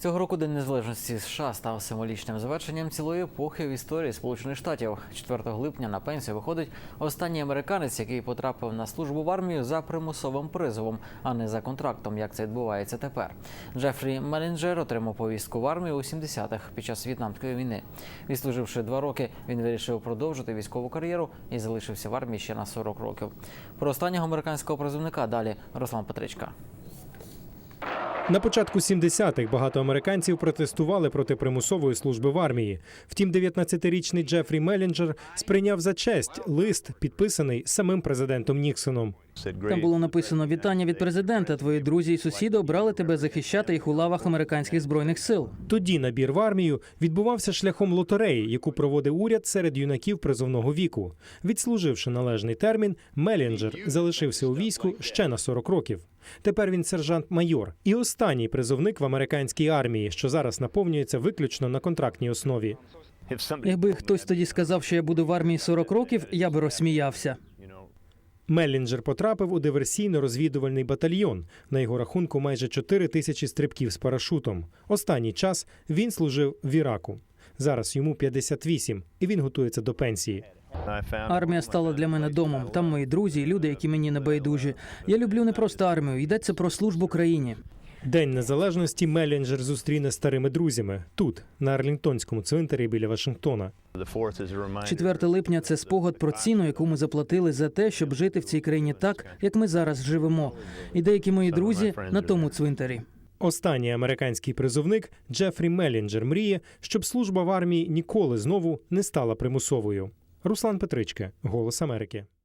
Цього року День Незалежності США став символічним завершенням цілої епохи в історії Сполучених Штатів. 4 липня на пенсію виходить останній американець, який потрапив на службу в армію за примусовим призовом, а не за контрактом, як це відбувається тепер. Джефрі Мелінджер отримав повістку в армію у 70-х під час В'єтнамської війни. Відслуживши два роки, він вирішив продовжити військову кар'єру і залишився в армії ще на 40 років. Про останнього американського призовника далі Руслан Петричка. На початку 70-х багато американців протестували проти примусової служби в армії. Втім, 19-річний Джефрі Мелінджер сприйняв за честь лист, підписаний самим президентом Ніксоном. Там було написано вітання від президента. Твої друзі і сусіди обрали тебе захищати їх у лавах американських збройних сил. Тоді набір в армію відбувався шляхом лотереї, яку проводив уряд серед юнаків призовного віку. Відслуживши належний термін, Мелінджер залишився у війську ще на 40 років. Тепер він сержант-майор і останній призовник в американській армії, що зараз наповнюється виключно на контрактній основі. Якби хтось тоді сказав, що я буду в армії 40 років, я би розсміявся. Меллінджер потрапив у диверсійно-розвідувальний батальйон. На його рахунку майже 4 тисячі стрибків з парашутом. Останній час він служив в Іраку. Зараз йому 58, і він готується до пенсії. Армія стала для мене домом. Там мої друзі, люди, які мені не байдужі. Я люблю не просто армію, йдеться про службу країні. День незалежності Меллінджер зустріне старими друзями тут, на Арлінгтонському цвинтарі біля Вашингтона. 4 липня це спогад про ціну, яку ми заплатили за те, щоб жити в цій країні так, як ми зараз живемо. І деякі мої друзі на тому цвинтарі. Останній американський призовник Джефрі Меллінджер мріє, щоб служба в армії ніколи знову не стала примусовою. Руслан Петричка, Голос Америки.